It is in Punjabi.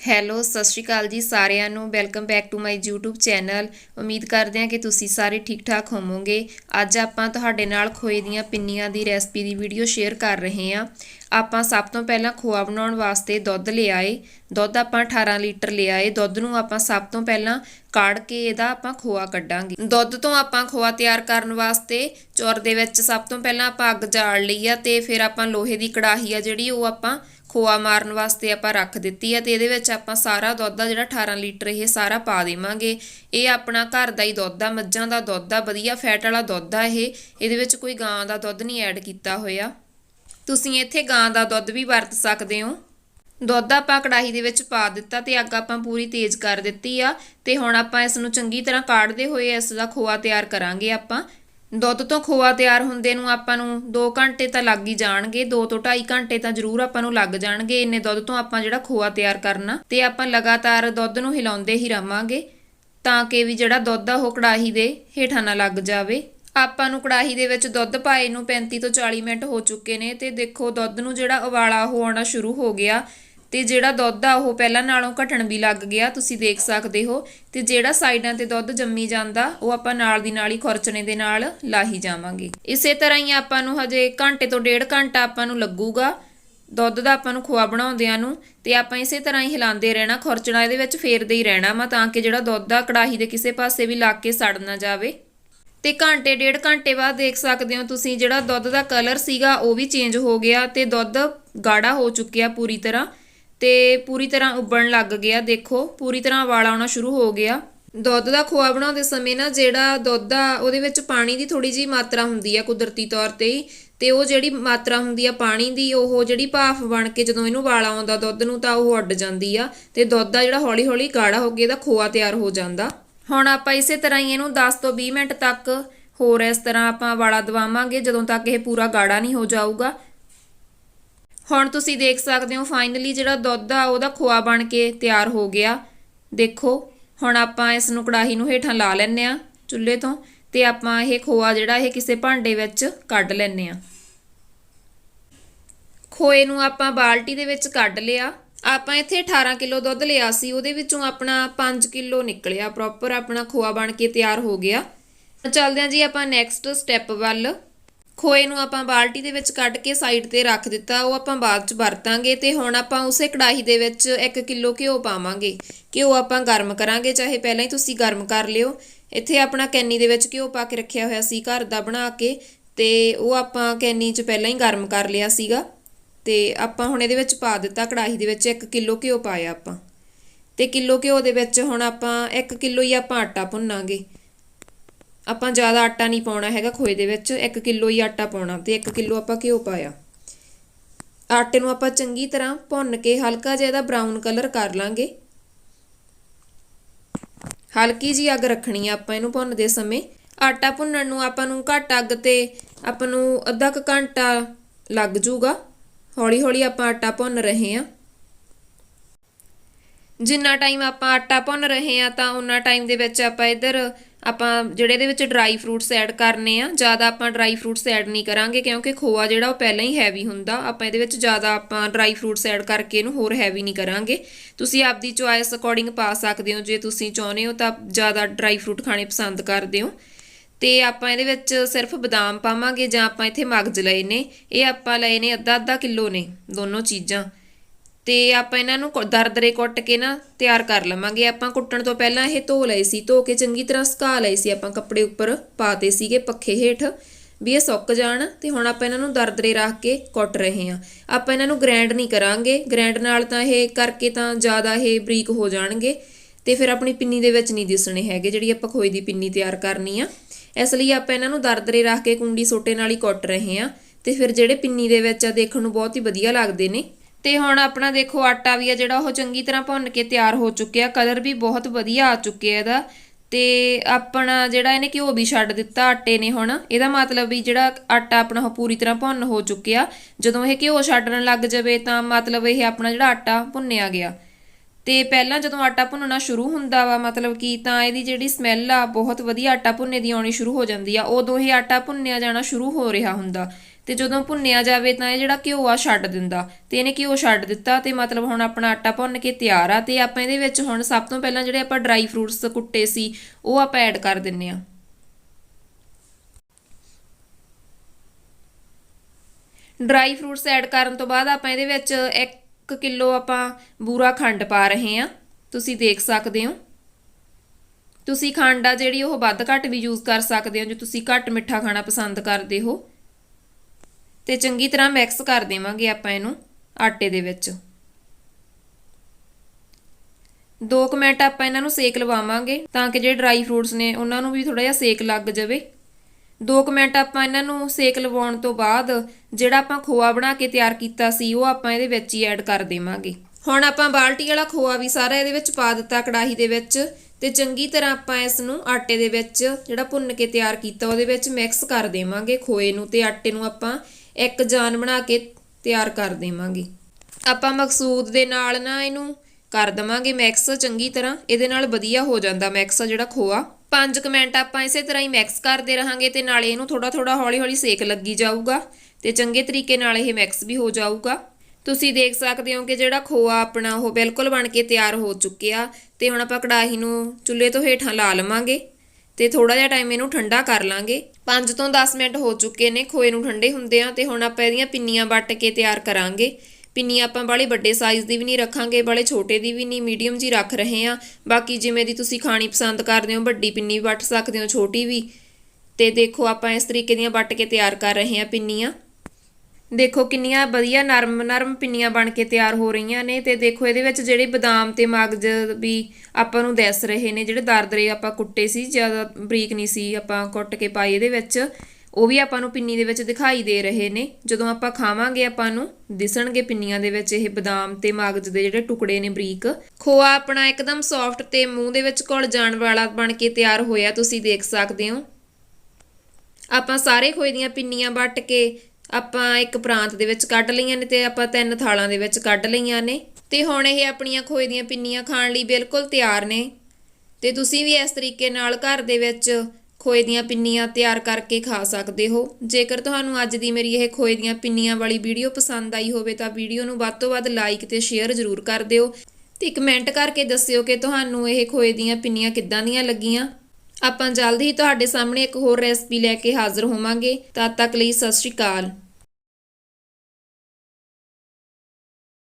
ਹੈਲੋ, ਸਤਿ ਸ਼੍ਰੀ ਅਕਾਲ ਜੀ ਸਾਰਿਆਂ ਨੂੰ। Welcome back to my YouTube channel ਉਮੀਦ ਕਰਦੇ ਹਾਂ ਕਿ ਤੁਸੀਂ ਸਾਰੇ ਠੀਕ ਠਾਕ ਹੋਵੋਗੇ। ਅੱਜ ਆਪਾਂ ਤੁਹਾਡੇ ਨਾਲ ਖੋਏ ਦੀਆਂ ਪਿੰਨੀਆਂ ਦੀ ਰੈਸਪੀ ਦੀ ਵੀਡੀਓ ਸ਼ੇਅਰ ਕਰ ਰਹੇ ਹਾਂ। ਆਪਾਂ ਸਭ ਤੋਂ ਪਹਿਲਾਂ ਖੋਆ ਬਣਾਉਣ ਵਾਸਤੇ ਦੁੱਧ ਲਿਆਏ ਦੁੱਧ ਆਪਾਂ 18 ਲੀਟਰ ਲਿਆਏ ਦੁੱਧ ਨੂੰ ਆਪਾਂ ਸਭ ਤੋਂ ਪਹਿਲਾਂ ਕਾੜ ਕੇ ਇਹਦਾ ਆਪਾਂ ਖੋਆ ਕੱਢਾਂਗੇ। ਦੁੱਧ ਤੋਂ ਆਪਾਂ ਖੋਆ ਤਿਆਰ ਕਰਨ ਵਾਸਤੇ ਚੌਰ ਦੇ ਵਿੱਚ ਸਭ ਤੋਂ ਪਹਿਲਾਂ ਆਪਾਂ ਅੱਗ ਜਾਲ ਲਈ ਆ ਤੇ ਫਿਰ ਆਪਾਂ ਲੋਹੇ ਦੀ ਕੜਾਹੀ ਆ ਜਿਹੜੀ, ਉਹ ਆਪਾਂ ਖੋਆ ਮਾਰਨ ਵਾਸਤੇ ਆਪਾਂ ਰੱਖ ਦਿੱਤੀ ਆ ਤੇ ਇਹਦੇ ਵਿੱਚ ਆਪਾਂ ਸਾਰਾ ਦੁੱਧ ਆ ਜਿਹੜਾ 18 ਲੀਟਰ ਇਹ ਸਾਰਾ ਪਾ ਦੇਵਾਂਗੇ। ਇਹ ਆਪਣਾ ਘਰ ਦਾ ਹੀ ਦੁੱਧ ਆ, ਮੱਝਾਂ ਦਾ ਦੁੱਧ ਆ, ਵਧੀਆ ਫੈਟ ਵਾਲਾ ਦੁੱਧ ਆ ਇਹ। ਇਹਦੇ ਵਿੱਚ ਕੋਈ ਗਾਂ ਦਾ ਦੁੱਧ ਨਹੀਂ ਐਡ ਕੀਤਾ ਹੋਇਆ। ਤੁਸੀਂ ਇੱਥੇ ਗਾਂ ਦਾ ਦੁੱਧ ਵੀ ਵਰਤ ਸਕਦੇ ਹੋ। ਦੁੱਧ ਆਪਾਂ ਕੜਾਹੀ ਦੇ ਵਿੱਚ ਪਾ ਦਿੱਤਾ ਤੇ ਅੱਗ ਆਪਾਂ ਪੂਰੀ ਤੇਜ਼ ਕਰ ਦਿੱਤੀ ਆ ਤੇ ਹੁਣ ਆਪਾਂ ਇਸ ਨੂੰ ਚੰਗੀ ਤਰ੍ਹਾਂ ਕਾੜਦੇ ਹੋਏ ਇਸ ਦਾ ਖੋਆ ਤਿਆਰ ਕਰਾਂਗੇ ਆਪਾਂ। ਦੁੱਧ ਤੋਂ ਖੋਆ ਤਿਆਰ ਹੁੰਦੇ ਨੂੰ ਆਪਾਂ ਨੂੰ 2 ਘੰਟੇ ਤਾਂ ਲੱਗ ਹੀ ਜਾਣਗੇ 2 ਤੋਂ 2.5 ਘੰਟੇ ਤਾਂ ਜ਼ਰੂਰ ਆਪਾਂ ਨੂੰ ਲੱਗ ਜਾਣਗੇ ਇੰਨੇ ਦੁੱਧ ਤੋਂ ਆਪਾਂ ਜਿਹੜਾ ਖੋਆ ਤਿਆਰ ਕਰਨਾ, ਤੇ ਆਪਾਂ ਲਗਾਤਾਰ ਦੁੱਧ ਨੂੰ ਹਿਲਾਉਂਦੇ ਹੀ ਰਵਾਂਗੇ, ਤਾਂ ਕਿ ਵੀ ਜਿਹੜਾ ਦੁੱਧ ਆ ਉਹ ਕੜਾਹੀ ਦੇ ਹੇਠਾਂ ਨਾ ਲੱਗ ਜਾਵੇ। ਆਪਾਂ ਨੂੰ ਕੜਾਹੀ ਦੇ ਵਿੱਚ ਦੁੱਧ ਪਾਏ ਨੂੰ 35 ਤੋਂ 40 ਮਿੰਟ ਹੋ ਚੁੱਕੇ ਨੇ, ਤੇ ਦੇਖੋ ਦੁੱਧ ਨੂੰ ਜਿਹੜਾ ਉਬਾਲਾ ਉਹ ਆਉਣਾ ਸ਼ੁਰੂ ਹੋ ਗਿਆ ਤੇ ਜਿਹੜਾ ਦੁੱਧ ਆ, ਉਹ ਪਹਿਲਾਂ ਨਾਲੋਂ ਘਟਣ ਵੀ ਲੱਗ ਗਿਆ, ਤੁਸੀਂ ਦੇਖ ਸਕਦੇ ਹੋ। ਤੇ ਜਿਹੜਾ ਸਾਈਡਾਂ ਤੇ ਦੁੱਧ ਜੰਮੀ ਜਾਂਦਾ, ਉਹ ਆਪਾਂ ਨਾਲ ਦੀ ਨਾਲ ਹੀ ਖੁਰਚਣੇ ਦੇ ਨਾਲ ਲਾਹੀ ਜਾਵਾਂਗੇ। ਇਸੇ ਤਰ੍ਹਾਂ ਹੀ ਆਪਾਂ ਨੂੰ ਹਜੇ ਘੰਟੇ ਤੋਂ ਡੇਢ ਘੰਟਾ ਆਪਾਂ ਨੂੰ ਲੱਗੂਗਾ, ਦੁੱਧ ਦਾ ਆਪਾਂ ਨੂੰ ਖੋਆ ਬਣਾਉਂਦਿਆਂ ਨੂੰ। ਤੇ ਆਪਾਂ ਇਸੇ ਤਰ੍ਹਾਂ ਹੀ ਹਿਲਾਉਂਦੇ ਰਹਿਣਾ, ਖੁਰਚਣਾ ਇਹਦੇ ਵਿੱਚ ਫੇਰਦੇ ਹੀ ਰਹਿਣਾ ਵਾ, ਤਾਂ ਕਿ ਜਿਹੜਾ ਦੁੱਧ ਆ, ਕੜਾਹੀ ਦੇ ਕਿਸੇ ਪਾਸੇ ਵੀ ਲੱਗ ਕੇ ਸੜ ਨਾ ਜਾਵੇ। ਤੇ ਘੰਟੇ, ਡੇਢ ਘੰਟੇ ਬਾਅਦ ਦੇਖ ਸਕਦੇ ਹੋ ਤੁਸੀਂ, ਜਿਹੜਾ ਦੁੱਧ ਦਾ ਕਲਰ ਸੀਗਾ, ਉਹ ਵੀ ਚੇਂਜ ਹੋ ਗਿਆ ਤੇ ਦੁੱਧ ਗਾੜਾ ਹੋ ਚੁੱਕਿਆ ਪੂਰੀ ਤਰ੍ਹਾਂ। ਤੇ ਪੂਰੀ ਤਰ੍ਹਾਂ ਉਬਲਣ ਲੱਗ ਗਿਆ, ਦੇਖੋ, ਪੂਰੀ ਤਰ੍ਹਾਂ ਉਬਾਲ ਆਉਣਾ ਸ਼ੁਰੂ ਹੋ ਗਿਆ। ਦੁੱਧ ਦਾ ਖੋਆ ਬਣਾਉਂਦੇ ਸਮੇਂ ਨਾ ਜਿਹੜਾ ਦੁੱਧ ਆ ਉਹਦੇ ਵਿੱਚ ਪਾਣੀ ਦੀ ਥੋੜੀ ਜੀ ਮਾਤਰਾ ਹੁੰਦੀ ਆ ਕੁਦਰਤੀ ਤੌਰ ਤੇ ਹੀ, ਤੇ ਉਹ ਜਿਹੜੀ ਮਾਤਰਾ ਹੁੰਦੀ ਆ ਪਾਣੀ ਦੀ, ਉਹ ਜਿਹੜੀ ਭਾਫ ਬਣ ਕੇ ਜਦੋਂ ਇਹਨੂੰ ਵਾਲਾ ਆਉਂਦਾ ਦੁੱਧ ਨੂੰ, ਤਾਂ ਉਹ ਅੱਡ ਜਾਂਦੀ ਆ ਤੇ ਦੁੱਧ ਆ ਜਿਹੜਾ ਹੌਲੀ ਹੌਲੀ ਗਾੜਾ ਹੋ ਕੇ ਇਹਦਾ ਖੋਆ ਤਿਆਰ ਹੋ ਜਾਂਦਾ। ਹੁਣ ਆਪਾਂ ਇਸੇ ਤਰ੍ਹਾਂ ਹੀ ਇਹਨੂੰ 10 ਤੋਂ 20 ਮਿੰਟ ਤੱਕ ਹੋਰ ਇਸ ਤਰ੍ਹਾਂ ਆਪਾਂ ਵਾਲਾ ਦਵਾਵਾਂਗੇ, ਜਦੋਂ ਤੱਕ ਇਹ ਪੂਰਾ ਗਾੜਾ ਨਹੀਂ ਹੋ ਜਾਊਗਾ। ਹੁਣ ਤੁਸੀਂ ਦੇਖ ਸਕਦੇ ਹੋ ਫਾਈਨਲੀ ਜਿਹੜਾ ਦੁੱਧ ਆ, ਉਹਦਾ ਖੋਆ ਬਣ ਕੇ ਤਿਆਰ ਹੋ ਗਿਆ। ਦੇਖੋ, ਹੁਣ ਆਪਾਂ ਇਸ ਨੂੰ ਕੜਾਹੀ ਨੂੰ ਹੇਠਾਂ ਲਾ ਲੈਂਦੇ ਆ ਚੁੱਲ੍ਹੇ ਤੋਂ ਤੇ ਆਪਾਂ ਇਹ ਖੋਆ ਜਿਹੜਾ ਇਹ ਕਿਸੇ ਭਾਂਡੇ ਵਿੱਚ ਕੱਢ ਲੈਂਦੇ ਆ ਖੋਏ ਨੂੰ ਆਪਾਂ ਬਾਲਟੀ ਦੇ ਵਿੱਚ ਕੱਢ ਲਿਆ। ਆਪਾਂ ਇੱਥੇ 18 ਕਿਲੋ ਦੁੱਧ ਲਿਆ ਸੀ, ਉਹਦੇ ਵਿੱਚੋਂ ਆਪਣਾ 5 ਕਿਲੋ ਨਿਕਲਿਆ। ਪ੍ਰੋਪਰ ਆਪਣਾ ਖੋਆ ਬਣ ਕੇ ਤਿਆਰ ਹੋ ਗਿਆ। ਚੱਲਦੇ ਹਾਂ ਜੀ ਆਪਾਂ ਨੈਕਸਟ ਸਟੈਪ ਵੱਲ। ਖੋਏ ਨੂੰ ਆਪਾਂ ਬਾਲਟੀ ਦੇ ਵਿੱਚ ਕੱਢ ਕੇ ਸਾਈਡ ਤੇ ਰੱਖ ਦਿੱਤਾ, ਉਹ ਆਪਾਂ ਬਾਅਦ ਚ ਵਰਤਾਂਗੇ ਤੇ ਹੁਣ ਆਪਾਂ ਉਸੇ ਕੜਾਹੀ ਦੇ ਵਿੱਚ 1 ਕਿਲੋ ਘਿਓ ਪਾਵਾਂਗੇ। ਘਿਓ ਆਪਾਂ ਗਰਮ ਕਰਾਂਗੇ, ਚਾਹੇ ਪਹਿਲਾਂ ਹੀ ਤੁਸੀਂ ਗਰਮ ਕਰ ਲਿਓ। ਇੱਥੇ ਆਪਣਾ ਕੈਨੀ ਦੇ ਵਿੱਚ ਘਿਓ ਪਾ ਕੇ ਰੱਖਿਆ ਹੋਇਆ ਸੀ ਘਰ ਦਾ ਬਣਾ ਕੇ ਤੇ ਉਹ ਆਪਾਂ ਕੈਨੀ 'ਚ ਪਹਿਲਾਂ ਹੀ ਗਰਮ ਕਰ ਲਿਆ ਸੀਗਾ। ਤੇ ਆਪਾਂ ਹੁਣ ਇਹਦੇ ਵਿੱਚ ਪਾ ਦਿੱਤਾ ਕੜਾਹੀ ਦੇ ਵਿੱਚ 1 ਕਿਲੋ ਘਿਓ ਪਾਇਆ ਆਪਾਂ। ਤੇ ਕਿਲੋ ਘਿਓ ਦੇ ਵਿੱਚ ਹੁਣ ਆਪਾਂ 1 ਕਿਲੋ ਹੀ ਆਪਾਂ ਆਟਾ ਭੁੰਨਾਂਗੇ। ਆਪਾਂ ਜ਼ਿਆਦਾ ਆਟਾ ਨਹੀਂ ਪਾਉਣਾ ਹੈਗਾ ਖੋਏ ਦੇ ਵਿੱਚ 1 ਕਿਲੋ ਹੀ ਆਟਾ ਪਾਉਣਾ ਤੇ 1 ਕਿਲੋ ਆਪਾਂ ਘਿਓ ਪਾਇਆ। ਆਟੇ ਨੂੰ ਆਪਾਂ ਚੰਗੀ ਤਰ੍ਹਾਂ ਭੁੰਨ ਕੇ ਹਲਕਾ ਜਿਹਾ ਇਹਦਾ ਬਰਾਊਨ ਕਲਰ ਕਰ ਲਾਂਗੇ। ਹਲਕੀ ਜੀ ਅੱਗ ਰੱਖਣੀ ਆ ਆਪਾਂ ਇਹਨੂੰ ਭੁੰਨਦੇ ਸਮੇਂ। ਆਟਾ ਭੁੰਨਣ ਨੂੰ ਆਪਾਂ ਨੂੰ ਘੱਟ ਅੱਗ ਤੇ ਆਪਾਂ ਨੂੰ ਅੱਧਾ ਕੁ ਘੰਟਾ ਲੱਗ ਜਾਊਗਾ। ਹੌਲੀ ਹੌਲੀ ਆਪਾਂ ਆਟਾ ਭੁੰਨ ਰਹੇ ਹਾਂ। ਜਿੰਨਾ ਟਾਈਮ ਆਪਾਂ ਆਟਾ ਭੁੰਨ ਰਹੇ ਆ ਤਾਂ ਉਹਨਾਂ ਟਾਈਮ ਦੇ ਵਿੱਚ ਆਪਾਂ ਇੱਧਰ ਆਪਾਂ ਜਿਹੜੇ ਇਹਦੇ ਵਿੱਚ ਡਰਾਈ ਫਰੂਟਸ ਐਡ ਕਰਨੇ ਆ, ਜ਼ਿਆਦਾ ਆਪਾਂ ਡਰਾਈ ਫਰੂਟਸ ਐਡ ਨਹੀਂ ਕਰਾਂਗੇ ਕਿਉਂਕਿ ਖੋਆ ਜਿਹੜਾ ਉਹ ਪਹਿਲਾਂ ਹੀ ਹੈਵੀ ਹੁੰਦਾ। ਆਪਾਂ ਇਹਦੇ ਵਿੱਚ ਜ਼ਿਆਦਾ ਆਪਾਂ ਡਰਾਈ ਫਰੂਟਸ ਐਡ ਕਰਕੇ ਇਹਨੂੰ ਹੋਰ ਹੈਵੀ ਨਹੀਂ ਕਰਾਂਗੇ। ਤੁਸੀਂ ਆਪਦੀ ਚੁਆਇਸ ਅਕੋਰਡਿੰਗ ਪਾ ਸਕਦੇ ਹੋ। ਜੇ ਤੁਸੀਂ ਚਾਹੁੰਦੇ ਹੋ ਤਾਂ ਜ਼ਿਆਦਾ ਡਰਾਈ ਫਰੂਟ ਖਾਣੇ ਪਸੰਦ ਕਰਦੇ ਹੋ। ਤੇ ਆਪਾਂ ਇਹਦੇ ਵਿੱਚ ਸਿਰਫ ਬਦਾਮ ਪਾਵਾਂਗੇ ਜਾਂ ਆਪਾਂ ਇੱਥੇ ਮਗਜ਼ ਲਏ ਨੇ। ਇਹ ਆਪਾਂ ਲਏ ਨੇ ਅੱਧਾ ਅੱਧਾ ਕਿਲੋ ਨੇ ਦੋਨੋਂ ਚੀਜ਼ਾਂ। ਤੇ ਆਪਾਂ ਇਹਨਾਂ ਨੂੰ ਕੁ- ਦਰਦਰੇ ਕੁੱਟ ਕੇ ਨਾ ਤਿਆਰ ਕਰ ਲਵਾਂਗੇ। ਆਪਾਂ ਕੁੱਟਣ ਤੋਂ ਪਹਿਲਾਂ ਇਹ ਧੋ ਲਏ ਸੀ, ਧੋ ਕੇ ਚੰਗੀ ਤਰ੍ਹਾਂ ਸੁਕਾ ਲਏ ਸੀ। ਆਪਾਂ ਕੱਪੜੇ ਉੱਪਰ ਪਾਤੇ ਸੀਗੇ ਪੱਖੇ ਹੇਠ ਵੀ ਇਹ ਸੁੱਕ ਜਾਣ ਤੇ ਹੁਣ ਆਪਾਂ ਇਹਨਾਂ ਨੂੰ ਦਰਦਰੇ ਰੱਖ ਕੇ ਕੁੱਟ ਰਹੇ ਹਾਂ। ਆਪਾਂ ਇਹਨਾਂ ਨੂੰ ਗ੍ਰਾਈਂਡ ਨਹੀਂ ਕਰਾਂਗੇ। ਗ੍ਰੈਂਡ ਨਾਲ ਤਾਂ ਇਹ ਕਰਕੇ ਤਾਂ ਜ਼ਿਆਦਾ ਇਹ ਬਰੀਕ ਹੋ ਜਾਣਗੇ ਤੇ ਫਿਰ ਆਪਣੀ ਪਿੰਨੀ ਦੇ ਵਿੱਚ ਨਹੀਂ ਦਿਸਣੇ ਹੈਗੇ, ਜਿਹੜੀ ਆਪਾਂ ਖੋਏ ਦੀ ਪਿੰਨੀ ਤਿਆਰ ਕਰਨੀ ਆ। ਇਸ ਲਈ ਆਪਾਂ ਇਹਨਾਂ ਨੂੰ ਦਰਦਰੇ ਰੱਖ ਕੇ ਕੁੰਡੀ ਸੋਟੇ ਨਾਲ ਹੀ ਕੁੱਟ ਰਹੇ ਹਾਂ ਤੇ ਫਿਰ ਜਿਹੜੇ ਪਿੰਨੀ ਦੇ ਵਿੱਚ ਆ ਦੇਖਣ ਨੂੰ ਬਹੁਤ ਹੀ ਵਧੀਆ ਲੱਗਦੇ ਨੇ। ਤੇ ਹੁਣ ਆਪਣਾ ਦੇਖੋ ਆਟਾ ਵੀ ਆ ਜਿਹੜਾ, ਉਹ ਚੰਗੀ ਤਰ੍ਹਾਂ ਭੁੰਨ ਕੇ ਤਿਆਰ ਹੋ ਚੁੱਕਿਆ ਕਲਰ ਵੀ ਬਹੁਤ ਵਧੀਆ ਆ ਚੁੱਕਿਆ ਇਹਦਾ। ਤੇ ਆਪਣਾ ਜਿਹੜਾ ਇਹਨੇ ਘਿਓ ਵੀ ਛੱਡ ਦਿੱਤਾ ਆਟੇ ਨੇ ਹੁਣ, ਇਹਦਾ ਮਤਲਬ ਵੀ ਜਿਹੜਾ ਆਟਾ ਆਪਣਾ ਉਹ ਪੂਰੀ ਤਰ੍ਹਾਂ ਭੁੰਨ ਹੋ ਚੁੱਕਿਆ। ਜਦੋਂ ਇਹ ਘਿਓ ਛੱਡਣ ਲੱਗ ਜਾਵੇ ਤਾਂ ਮਤਲਬ ਇਹ ਆਪਣਾ ਜਿਹੜਾ ਆਟਾ ਭੁੰਨਿਆ ਗਿਆ। ਤੇ ਪਹਿਲਾਂ ਜਦੋਂ ਆਟਾ ਭੁੰਨਣਾ ਸ਼ੁਰੂ ਹੁੰਦਾ ਵਾ, ਮਤਲਬ ਕਿ ਤਾਂ ਇਹਦੀ ਜਿਹੜੀ ਸਮੈਲ ਆ, ਬਹੁਤ ਵਧੀਆ ਆਟਾ ਭੁੰਨੇ ਦੀ ਆਉਣੀ ਸ਼ੁਰੂ ਹੋ ਜਾਂਦੀ ਆ। ਉਦੋਂ ਇਹ ਆਟਾ ਭੁੰਨਿਆ ਜਾਣਾ ਸ਼ੁਰੂ ਹੋ ਰਿਹਾ ਹੁੰਦਾ। ਤੇ ਜਦੋਂ ਭੁੰਨਿਆ ਜਾਵੇ ਤਾਂ ਇਹ ਜਿਹੜਾ ਘਿਓ ਆ ਛੱਡ ਦਿੰਦਾ। ਤੇ ਇਹਨੇ ਘਿਓ ਛੱਡ ਦਿੱਤਾ ਤੇ ਮਤਲਬ ਹੁਣ ਆਪਣਾ ਆਟਾ ਭੁੰਨ ਕੇ ਤਿਆਰ ਆ ਤੇ ਆਪਾਂ ਇਹਦੇ ਵਿੱਚ ਹੁਣ ਸਭ ਤੋਂ ਪਹਿਲਾਂ ਜਿਹੜੇ ਆਪਾਂ ਡਰਾਈ ਫਰੂਟਸ ਕੁੱਟੇ ਸੀ, ਉਹ ਆਪਾਂ ਐਡ ਕਰ ਦਿੰਨੇ ਆ। ਡਰਾਈ ਫਰੂਟਸ ਐਡ ਕਰਨ ਤੋਂ ਬਾਅਦ ਆਪਾਂ ਇਹਦੇ ਵਿੱਚ 1 ਕਿਲੋ ਆਪਾਂ ਬੂਰਾ ਖੰਡ ਪਾ ਰਹੇ ਹਾਂ ਤੁਸੀਂ ਦੇਖ ਸਕਦੇ ਹੋ। ਤੁਸੀਂ ਖੰਡ ਆ ਜਿਹੜੀ ਉਹ ਵੱਧ ਘੱਟ ਵੀ ਯੂਜ਼ ਕਰ ਸਕਦੇ ਹੋ, ਜੇ ਤੁਸੀਂ ਘੱਟ ਮਿੱਠਾ ਖਾਣਾ ਪਸੰਦ ਕਰਦੇ ਹੋ। ਤੇ ਚੰਗੀ ਤਰ੍ਹਾਂ ਮਿਕਸ ਕਰ ਦੇਵਾਂਗੇ ਆਪਾਂ ਇਹਨੂੰ ਆਟੇ ਦੇ ਵਿੱਚ। 2 ਮਿੰਟ ਆਪਾਂ ਇਹਨਾਂ ਨੂੰ ਸੇਕ ਲਵਾਵਾਂਗੇ ਤਾਂ ਕਿ ਜਿਹੜੇ ਡਰਾਈ ਫਰੂਟਸ ਨੇ ਉਹਨਾਂ ਨੂੰ ਵੀ ਥੋੜਾ ਜਿਹਾ ਸੇਕ ਲੱਗ ਜਾਵੇ। 2 ਮਿੰਟ ਆਪਾਂ ਇਹਨਾਂ ਨੂੰ ਸੇਕ ਲਵਾਉਣ ਤੋਂ ਬਾਅਦ ਜਿਹੜਾ ਆਪਾਂ ਖੋਆ ਬਣਾ ਕੇ ਤਿਆਰ ਕੀਤਾ ਸੀ ਉਹ ਆਪਾਂ ਇਹਦੇ ਵਿੱਚ ਹੀ ਐਡ ਕਰ ਦੇਵਾਂਗੇ। ਹੁਣ ਆਪਾਂ ਬਾਲਟੀ ਵਾਲਾ ਖੋਆ ਵੀ ਸਾਰਾ ਇਹਦੇ ਵਿੱਚ ਪਾ ਦਿੱਤਾ ਕੜਾਹੀ ਦੇ ਵਿੱਚ ਤੇ ਚੰਗੀ ਤਰ੍ਹਾਂ ਆਪਾਂ ਇਸ ਨੂੰ ਆਟੇ ਦੇ ਵਿੱਚ ਜਿਹੜਾ ਭੁੰਨ ਕੇ ਤਿਆਰ ਕੀਤਾ ਉਹਦੇ ਵਿੱਚ ਮਿਕਸ ਕਰ ਦੇਵਾਂਗੇ ਖੋਏ ਨੂੰ ਤੇ ਆਟੇ ਨੂੰ ਆਪਾਂ ਇੱਕ ਜਾਨ ਬਣਾ ਕੇ ਤਿਆਰ ਕਰ ਦੇਵਾਂਗੇ। ਆਪਾਂ ਮਕਸੂਦ ਦੇ ਨਾਲ ਨਾ ਇਹਨੂੰ ਕਰ ਦਵਾਂਗੇ ਮੈਕਸ ਚੰਗੀ ਤਰ੍ਹਾਂ। ਇਹਦੇ ਨਾਲ ਵਧੀਆ ਹੋ ਜਾਂਦਾ ਮਿਕਸ ਜਿਹੜਾ ਖੋਆ। 5 ਮਿੰਟ ਆਪਾਂ ਇਸੇ ਤਰ੍ਹਾਂ ਹੀ ਮੈਕਸ ਕਰਦੇ ਰਹਾਂਗੇ ਤੇ ਨਾਲੇ ਇਹਨੂੰ ਥੋੜਾ ਥੋੜਾ ਹੌਲੀ ਹੌਲੀ ਸੇਕ ਲੱਗੀ ਜਾਊਗਾ ਤੇ ਚੰਗੇ ਤਰੀਕੇ ਨਾਲ ਇਹ ਮੈਕਸ ਵੀ ਹੋ ਜਾਊਗਾ। ਤੁਸੀਂ ਦੇਖ ਸਕਦੇ ਹੋ ਕਿ ਜਿਹੜਾ ਖੋਆ ਆਪਣਾ ਉਹ ਬਿਲਕੁਲ ਬਣ ਕੇ ਤਿਆਰ ਹੋ ਚੁੱਕਿਆ ਤੇ ਹੁਣ ਆਪਾਂ ਕੜਾਹੀ ਨੂੰ ਚੁੱਲ੍ਹੇ ਤੋਂ ਹੇਠਾਂ ਲਾ ਲਵਾਂਗੇ। ਤੇ ਥੋੜਾ ਜਿਹਾ ਟਾਈਮ ਇਹਨੂੰ ਠੰਡਾ ਕਰ ਲਾਂਗੇ। 5 ਤੋਂ 10 ਮਿੰਟ ਹੋ ਚੁੱਕੇ ਨੇ ਖੋਏ ਨੂੰ ਠੰਡੇ ਹੁੰਦੇ ਆ ਤੇ ਹੁਣ ਆਪਾਂ ਇਹਦੀਆਂ ਪਿੰਨੀਆਂ ਵੱਟ ਕੇ ਤਿਆਰ ਕਰਾਂਗੇ। ਪਿੰਨੀਆਂ ਆਪਾਂ ਬਾਲੇ ਵੱਡੇ ਸਾਈਜ਼ ਦੀ ਵੀ ਨਹੀਂ ਰੱਖਾਂਗੇ ਬਾਲੇ ਛੋਟੇ ਦੀ ਵੀ ਨਹੀਂ ਮੀਡੀਅਮ ਜੀ ਰੱਖ ਰਹੇ ਆ। ਬਾਕੀ ਜਿਵੇਂ ਦੀ ਤੁਸੀਂ ਖਾਣੀ ਪਸੰਦ ਕਰਦੇ ਹੋ, ਵੱਡੀ ਪਿੰਨੀ ਵੀ ਵੱਟ ਸਕਦੇ ਹੋ, ਛੋਟੀ ਵੀ। ਤੇ ਦੇਖੋ ਆਪਾਂ ਇਸ ਤਰੀਕੇ ਦੀਆਂ ਵੱਟ ਕੇ ਤਿਆਰ ਕਰ ਰਹੇ ਆ ਪਿੰਨੀਆਂ। ਦੇਖੋ ਕਿੰਨੀਆਂ ਵਧੀਆ ਨਰਮ ਨਰਮ ਪਿੰਨੀਆਂ ਬਣ ਕੇ ਤਿਆਰ ਹੋ ਰਹੀਆਂ ਨੇ ਤੇ ਦੇਖੋ ਇਹਦੇ ਵਿੱਚ ਜਿਹੜੇ ਬਦਾਮ ਤੇ ਮਗਜ ਵੀ ਆਪਾਂ ਨੂੰ ਦਿਸ ਰਹੇ ਨੇ, ਜਿਹੜੇ ਦਰਦਰੇ ਆਪਾਂ ਕੁੱਟੇ ਸੀ, ਜ਼ਿਆਦਾ ਬਰੀਕ ਨਹੀਂ ਸੀ ਆਪਾਂ ਕੁੱਟ ਕੇ ਪਾਏ ਇਹਦੇ ਵਿੱਚ, ਉਹ ਵੀ ਆਪਾਂ ਨੂੰ ਪਿੰਨੀ ਦੇ ਵਿੱਚ ਦਿਖਾਈ ਦੇ ਰਹੇ ਨੇ। ਜਦੋਂ ਆਪਾਂ ਖਾਵਾਂਗੇ ਆਪਾਂ ਨੂੰ ਦਿਸਣਗੇ ਪਿੰਨੀਆਂ ਦੇ ਵਿੱਚ ਇਹ ਬਦਾਮ ਤੇ ਮਗਜ ਦੇ ਜਿਹੜੇ ਟੁਕੜੇ ਨੇ ਬਰੀਕ। ਖੋਆ ਆਪਣਾ ਇੱਕਦਮ ਸੌਫਟ ਤੇ ਮੂੰਹ ਦੇ ਵਿੱਚ ਘੁਲ ਜਾਣ ਵਾਲਾ ਬਣ ਕੇ ਤਿਆਰ ਹੋਇਆ ਤੁਸੀਂ ਦੇਖ ਸਕਦੇ ਹੋ। ਆਪਾਂ ਸਾਰੇ ਖੋਏ ਦੀਆਂ ਪਿੰਨੀਆਂ ਵੱਟ ਕੇ ਆਪਾਂ ਇੱਕ ਪ੍ਰਾਂਤ ਦੇ ਵਿੱਚ ਕੱਢ ਲਈਆਂ ਨੇ ਤੇ ਆਪਾਂ ਤਿੰਨ ਥਾਲਾਂ ਦੇ ਵਿੱਚ ਕੱਢ ਲਈਆਂ ਨੇ। ਤੇ ਹੁਣ ਇਹ ਆਪਣੀਆਂ ਖੋਏ ਦੀਆਂ ਪਿੰਨੀਆਂ ਖਾਣ ਲਈ ਬਿਲਕੁਲ ਤਿਆਰ ਨੇ। ਤੇ ਤੁਸੀਂ ਵੀ ਇਸ ਤਰੀਕੇ ਨਾਲ ਘਰ ਦੇ ਵਿੱਚ ਖੋਏ ਦੀਆਂ ਪਿੰਨੀਆਂ ਤਿਆਰ ਕਰਕੇ ਖਾ ਸਕਦੇ ਹੋ। ਜੇਕਰ ਤੁਹਾਨੂੰ ਅੱਜ ਦੀ ਮੇਰੀ ਇਹ ਖੋਏ ਦੀਆਂ ਪਿੰਨੀਆਂ ਵਾਲੀ ਵੀਡੀਓ ਪਸੰਦ ਆਈ ਹੋਵੇ ਤਾਂ ਵੀਡੀਓ ਨੂੰ ਵੱਧ ਤੋਂ ਵੱਧ ਲਾਈਕ ਤੇ ਸ਼ੇਅਰ ਜ਼ਰੂਰ ਕਰ ਦਿਓ। ਤੇ ਕਮੈਂਟ ਕਰਕੇ ਦੱਸਿਓ ਕਿ ਤੁਹਾਨੂੰ ਇਹ ਖੋਏ ਦੀਆਂ ਪਿੰਨੀਆਂ ਕਿੱਦਾਂ ਦੀਆਂ ਲੱਗੀਆਂ। ਆਪਾਂ ਜਲਦ ਹੀ ਤੁਹਾਡੇ ਸਾਹਮਣੇ ਇੱਕ ਹੋਰ ਰੈਸਪੀ ਲੈ ਕੇ ਹਾਜ਼ਰ ਹੋਵਾਂਗੇ। ਤਦ ਤੱਕ ਲਈ ਸਤਿ ਸ਼੍ਰੀ ਅਕਾਲ।